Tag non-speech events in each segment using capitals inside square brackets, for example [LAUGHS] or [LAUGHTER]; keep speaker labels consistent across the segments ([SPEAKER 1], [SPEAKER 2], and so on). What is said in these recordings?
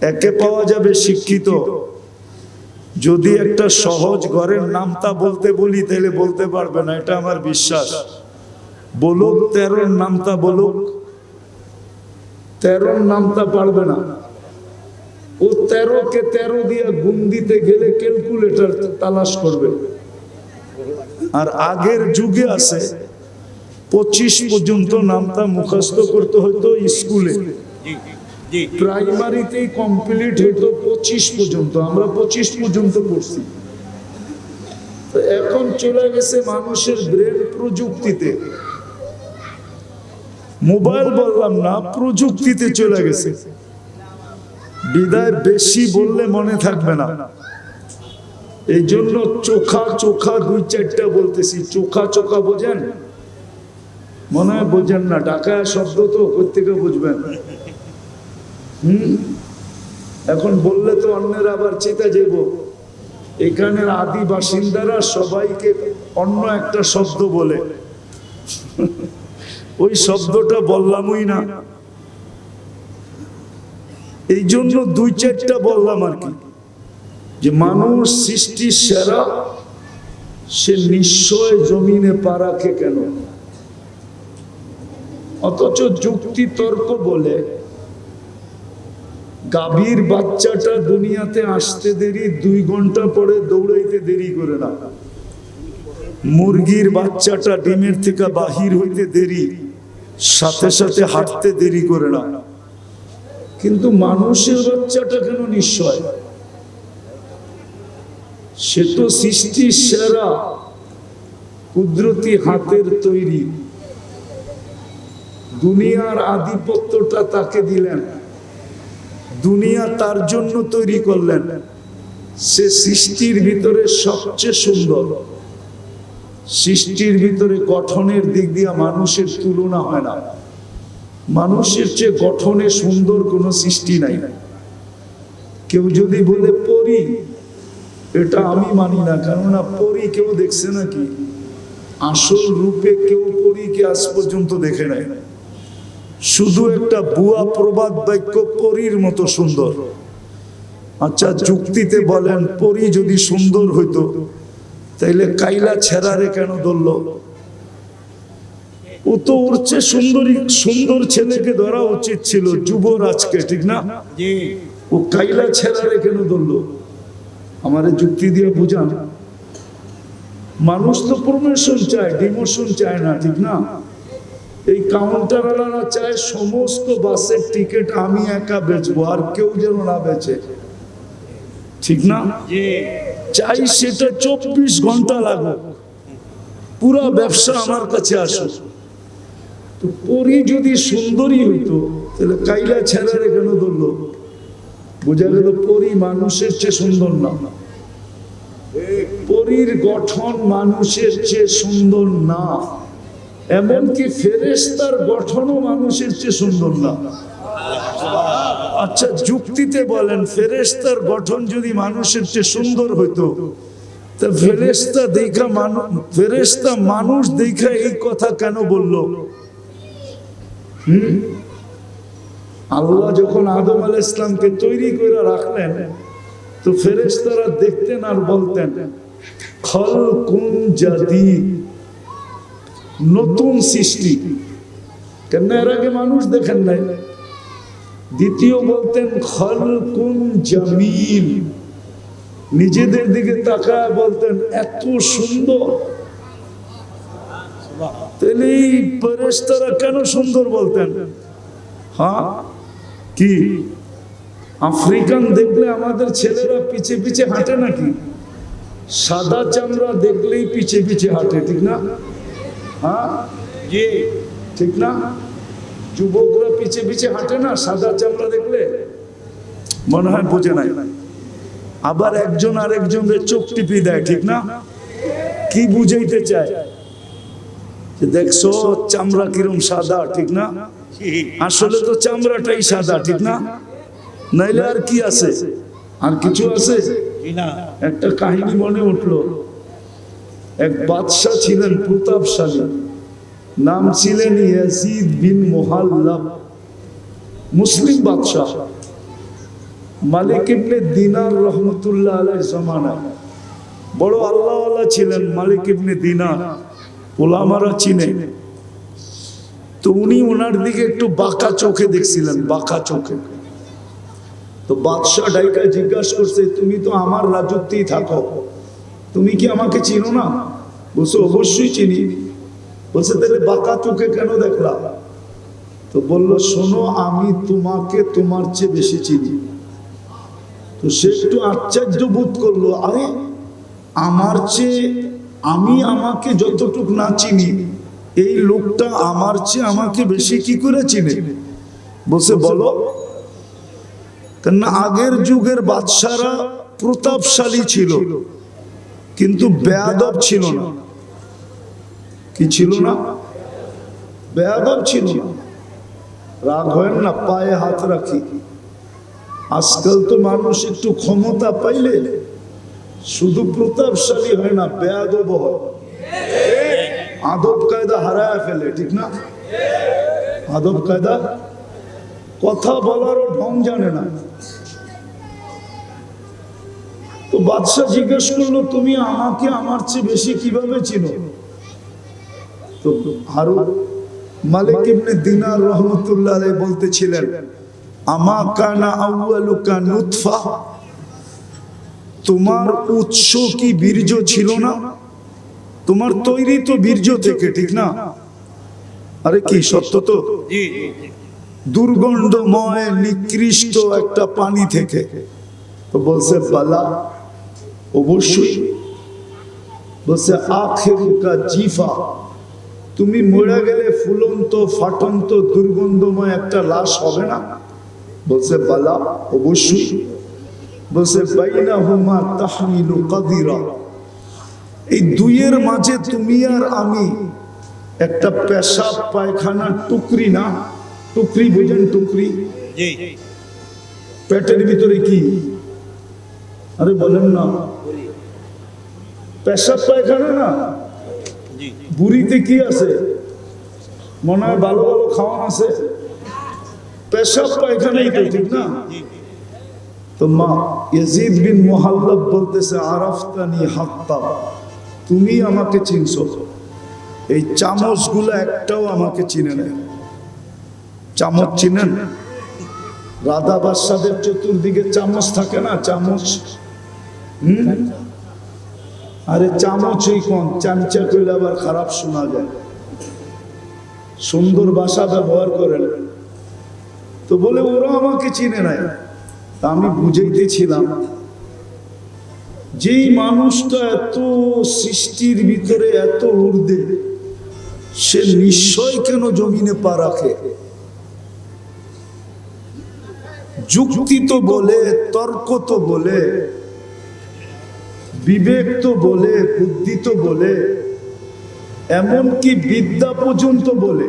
[SPEAKER 1] একে পাওয়া যাবে শিক্ষিত। যদি একটা সহজ ঘরের নামটা বলতে বলি, তাহলে বলতে পারবে না, এটা আমার বিশ্বাস। বলুক, তেরোর নামটা বলুক, তেরোর নামটা পারবে না। ও তেরো কে তেরো দিয়ে গুণ দিতে গেলে ক্যালকুলেটর তালাশ করবে। আর আগের যুগে আছে, পঁচিশ পর্যন্ত নামটা মুখস্থ করতে হতো স্কুলে। প্রাইমারিতেই কমপ্লিট হতো পঁচিশ পর্যন্ত, আমরা পঁচিশ পর্যন্ত পড়ছি। এখন চলে গেছে মানুষের ব্রেন প্রযুক্তিতে। মোবাইল বললাম না, প্রযুক্তিতে চলে গেছে। বিদায় বেশি বললে মনে থাকবে না। এই জন্য চোখা চোখা দুই চারটা বলতেছি, চোখা চোখা বোঝেন? মনে হয় বোঝেন না ঢাকা শব্দ তো প্রত্যেকে বুঝবেন। হুম? এখন বললে তো অন্যের আবার চেতা যাব এখানের আদি বাসিন্দারা সবাইকে অন্য একটা শব্দ বলে। [LAUGHS] ওই শব্দটা বললামই না। এই জন্য দুই চারটা বললাম আর কি। যে মানুষ সৃষ্টির সেরা, সে নিশ্চয় জমিনে পা রাখে কেন? অথচ যুক্তি তর্ক বলে। গাভীর বাচ্চাটা দুনিয়াতে আসতে দেরি, দুই ঘণ্টা পরে দৌড়াইতে দেরি করে না। মুরগির বাচ্চাটা ডিমের থেকে বাহির হইতে দেরি, সাথে সাথে হাঁটতে দেরি করে না। কিন্তু মানুষের বাচ্চাটা কেন নিশ্চয়? সে তো সৃষ্টির সেরা, কুদরতি হাতের তৈরি। দুনিয়ার আধিপত্যটা তাকে দিলেন। দুনিয়া তার জন্য তৈরি করলেন। সে সৃষ্টির ভিতরে সবচেয়ে সুন্দর। সৃষ্টির ভিতরে গঠনের দিক দিয়ে মানুষের তুলনা হয় না। মানুষের চেয়ে গঠনে সুন্দর কোনো সৃষ্টি নাই। কেউ যদি বলে, পরি, এটা আমি মানি না, কেননা পরি কেউ দেখছে নাকি? আসল রূপে কেউ পরীকে আজ পর্যন্ত দেখে নাই। শুধু একটা বুয়া প্রবাদ বাক্য পরীর মতো সুন্দর। আচ্ছা যুক্তিতে বলেন পরি যদি সুন্দর হইতো তাইলে কাইলা ছেড়ারে কেন ধরল? ও তো ওর চেয়ে সুন্দরী সুন্দর ছেলেকে ধরা উচিত ছিল যুবরাজকে ঠিক না? ও কাইলা ছেড়ারে কেন ধরলো? আমার যুক্তি দিয়ে বুঝান। মানুষ তো প্রমোশন চায় ডিমোশন চায় না ঠিক না? এই কাউন্টারওয়ালারা চায় সমস্ত বাসের টিকিট আমি একা বেচবো, আর কেউ যেন না বেচে। ঠিক না? চাই সেটা চব্বিশ ঘণ্টা লাগুক। পুরো ব্যবসা আমার কাছে আসুক। তো পরি যদি সুন্দরী হইতো, তাহলে কাইলা ছেড়ারে কেন ধরলো? বোঝা গেল পরি মানুষের চেয়ে সুন্দর না। পরীর গঠন মানুষের চেয়ে সুন্দর না। এমনকি ফেরেস্তার গঠনও মানুষের চেয়ে সুন্দর না। আচ্ছা যুক্তিতে বলেন ফেরেস্তার গঠন যদি মানুষের চেয়ে সুন্দর হইতো, তা ফেরেস্তা দেখা মানুষ ফেরেস্তা মানুষ দেখা এই কথা কেন বলল? হুম? আল্লাহ যখন আদম আল ইসলামকে তৈরি করে রাখলেন, তো ফেরেস্তারা দেখতেন আর বলতেন খল কুন জাতি নতুন সৃষ্টি। কেন এর আগে মানুষ দেখেন নাই। দ্বিতীয় বলতেন খল কুন জামিল। নিজেদের দিকে তাকায় বলতেন, এত সুন্দর। কেন সুন্দর বলতেন? হ্যাঁ? কি? আফ্রিকান দেখলে আমাদের ছেলেরা পিছে পিছে হাঁটে নাকি? সাদা চামড়া দেখলেই পিছে পিছে হাঁটে, ঠিক না? হ্যাঁ ঠিক না যুবকরা পিছে পিছে হাঁটে না সাদা চামড়া দেখলে মনে হয় বোঝে নাই আবার একজন আর আরেকজনের চোখ টিপি দেয় ঠিক না কি বুঝাইতে চায় দেখছ চামড়া কিরম সাদা ঠিক না আসলে তো চামড়াটাই সাদা ঠিক না নাইলে আর কি আছে আর কিছু আছে একটা কাহিনী মনে উঠল এক বাদশাহ ছিলেন প্রতাপশালী। নাম ছিলেন ইয়াজিদ বিন মোহাল্লাব, মুসলিম বাদশাহ। মালিক ইবনে দিনার রহমতুল্লাহ আলাই জমানায়। বড় আল্লাহওয়ালা ছিলেন মালিক ইবনে দিনার ওলামারা চিনে। তো উনি ওনার দিকে একটু বাঁকা চোখে দেখছিলেন, বাঁকা চোখে। তো বাদশাহ ডাইকা জিজ্ঞাসা করছে, তুমি তো আমার রাজত্বেই থাকো। তুমি কি আমাকে চিনো না? বলছে, অবশ্যই চিনি। বলছে, তাহলে বাঁকা চোখে কেন দেখলা? তো বলল, শোনো, আমি তোমাকে তোমার চেয়ে বেশি চিনি। তো সে একটু আশ্চর্য বোধ করল, আরে, আমার চেয়ে আমি আমাকে যতটুক না চিনি, এই লোকটা আমার চেয়ে আমাকে বেশি কি করে চিনে? বসে বলো। কেননা আগের যুগের বাদশারা প্রতাপশালী ছিল। কিন্তু বেয়াদব ছিল না। কি ছিল না? বেয়াদব ছিল না। রাগ হয় না, পায়ে হাত রাখি। আজকাল তো মানুষ একটু ক্ষমতা পাইলে শুধু প্রতাপশালী হয় না বেয়াদব হয়। আদব কায়দা হারায় ফেলে, ঠিক না? আদব কায়দা? কথা বলারও ঢং জানে না। তো বাদশাহ জিজ্ঞেস করল তুমি আমাকে আমার চেয়ে বেশি কীভাবে চিনো? তো হারু মালিক ইবনে দিনার রহমতুল্লাহ আলাইহি বলতেছিলেন আমা কানা আউয়ালুকা নুতফা? তোমার উৎস কি বীর্য ছিল না? তোমার তৈরি তো বীর্য থেকে ঠিক না? আরে কি সত্য তো? দুর্গন্ধময় নিকৃষ্ট একটা পানি থেকে। তো বলছে বালা অবশ্যই। বলছে আখেরুকা জিফা তুমি মরে গেলে ফুলন্ত ফাটন্ত দুর্গন্ধময় একটা লাশ হবে না? বলছে বালা অবশ্যই। বলছে বাইনা হুমা তাহমিলু কাদিরা। এই দুইয়ের মাঝে তুমি আর আমি একটা পেশাব পায়খানা টুকরি না? টুকরি বুঝেন টুকরি। পেটের ভিতরে কি? আরে বলেন না। পেশাব পায়খানা না? বুড়িতে কি আছে? মনে হয় ভালো ভালো খাওয়ান আছে। পেশাব পায়খানাই তো ঠিক না? তো মা ইয়াজিদ বিন মুহাল্লাব বলতেছে আরাফতানি হাত্তা তুমি আমাকে চিনছো। এই চামচগুলো একটাও আমাকে চিনে নেয় চামচ চিনেন? রাধা বাদশাদের চতুর্দিকে চামচ থাকে না? চামচ আরে চামচ ওই কোন? চামচা করলে আবার খারাপ শোনা যায়। সুন্দর ভাষা ব্যবহার করেন। তো বলে ওরা আমাকে চিনে নাই। তা আমি বুঝাইতেছিলাম। যেই মানুষটা এত সৃষ্টির ভিতরে এত ঊর্ধ্বে, সে নিশ্চয় কেন জমিনে পা রাখে? যুক্তি তো বলে, তর্ক তো বলে বিবেক তো বলে, বুদ্ধি তো বলে, এমনকি বিদ্যা পর্যন্ত বলে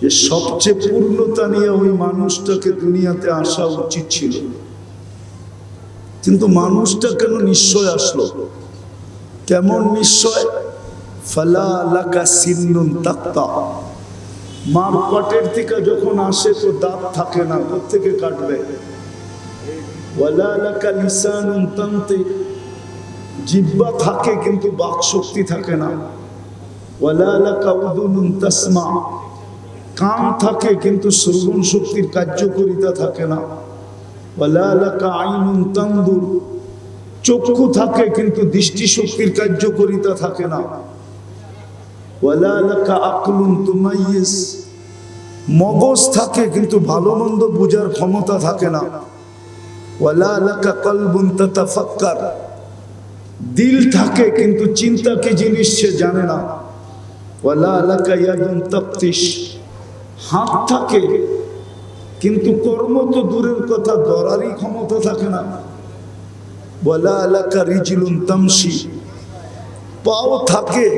[SPEAKER 1] যে সবচেয়ে পূর্ণতা নিয়ে ওই মানুষটাকে দুনিয়াতে আসা উচিত ছিল। কিন্তু মানুষটা কেন নিশ্চয় আসলো? কেমন নিশ্চয়? ফালা লাকা সিন্নুন তাক্তা। মার পাটের থেকে যখন আসে তো দাঁত থাকে না থেকে কাটবে? ওয়ালা লাকা লিসানুন তান্তিক জিব্বা থাকে কিন্তু বাক শক্তি থাকে না। তাসমা। কান থাকে কিন্তু শ্রবণ শক্তির কার্যকরিতা থাকে না। আইনুন তানদুর। চক্ষু থাকে কিন্তু দৃষ্টি শক্তির কার্যকরিতা থাকে না। আকলুন তুমাইয়িস। মগজ থাকে কিন্তু ভালো মন্দ বোঝার ক্ষমতা থাকে না। ওয়ালা লাকা কলবুন তাতাফাক্কার। দিল থাকে, কিন্তু চিন্তা কি জিনিস সে জানে না। ওয়ালা লাকা ইয়াদুন তাফতিশ। হাত থাকে, কিন্তু কর্ম তো দূরের কথা, ধরারই ক্ষমতা থাকে না। ওয়ালা লাকা রিজলুন তামশি। পাও থাকে,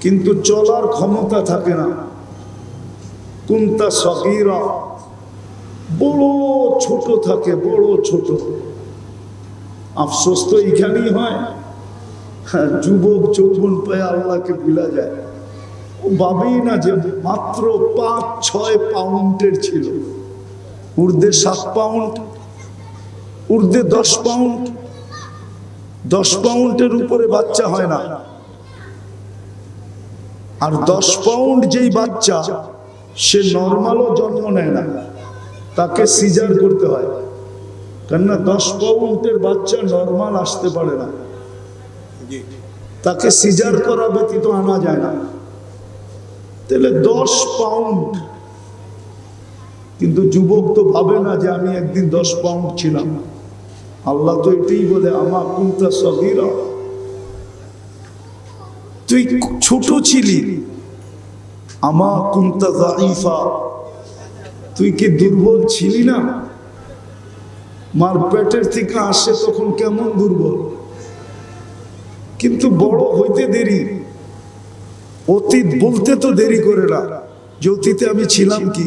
[SPEAKER 1] কিন্তু চলার ক্ষমতা থাকে না। কুন্তা সগীরা। বড় ছোট থাকে, বড় ছোট। আফসোস তো এখানেই হয়। হ্যাঁ, যুবক যৌবন পায়ে আল্লাহকে ভুলা যায়। ও ভাবেই না যে মাত্র পাঁচ ছয় পাউন্ডের ছিল। ঊর্ধ্বে সাত পাউন্ড ঊর্ধ্বে দশ পাউন্ড। দশ পাউন্ডের উপরে বাচ্চা হয় না। আর দশ পাউন্ড যেই বাচ্চা সে নর্মালও জন্ম নেয় না। তাকে সিজার করতে হয়। কেননা দশ পাউন্ডের বাচ্চা নর্মাল আসতে পারে না। তাকে সিজার করা ব্যতীত আনা যায় না। তাহলে দশ পাউন্ড কিন্তু যুবক তো ভাবে না যে আমি একদিন দশ পাউন্ড ছিলাম। আল্লাহ তো এটাই বলে আমা কুন্তা সগীরা। তুই ছোট ছিলি। আমা কুন্তা জাইফা তুই কি দুর্বল ছিলি না? মার পেটের থেকে আসে তখন কেমন দুর্বল। কিন্তু বড় হইতে দেরি, অতীত বলতে তো দেরি করে না, যে অতীতে আমি ছিলাম কি?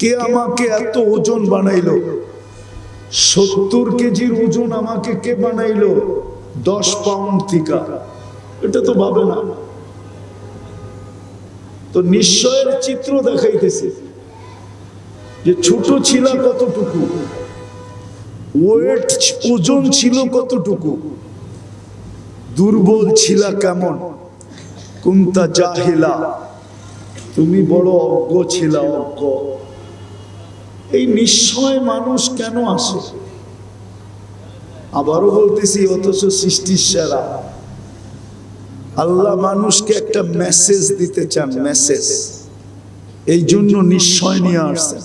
[SPEAKER 1] কে আমাকে এত ওজন বানাইলো? সত্তর কেজির ওজন আমাকে কে বানাইলো? দশ পাউন্ড থিকা এটা তো ভাবে না। তো নিশ্চয়ের চিত্র দেখাইতেছে যে ছোট ছিল কতটুকু? ওয়েট ওজন ছিল কতটুকু? দুর্বল ছিল কেমন? কুন্তা জাহিলা। তুমি বড় অজ্ঞ ছিল, অজ্ঞ। এই নিশ্চয় মানুষ কেন আসে? আবারও বলতেছি, অথচ সৃষ্টির সেরা। আল্লাহ মানুষকে একটা মেসেজ দিতে চান মেসেজ এই জন্য নিশ্চয় নিয়ে আসছেন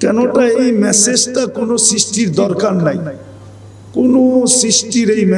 [SPEAKER 1] কেনটা এই মেসেজটা কোনো সৃষ্টির দরকার নাই? কোনো সৃষ্টির এই মেসেজ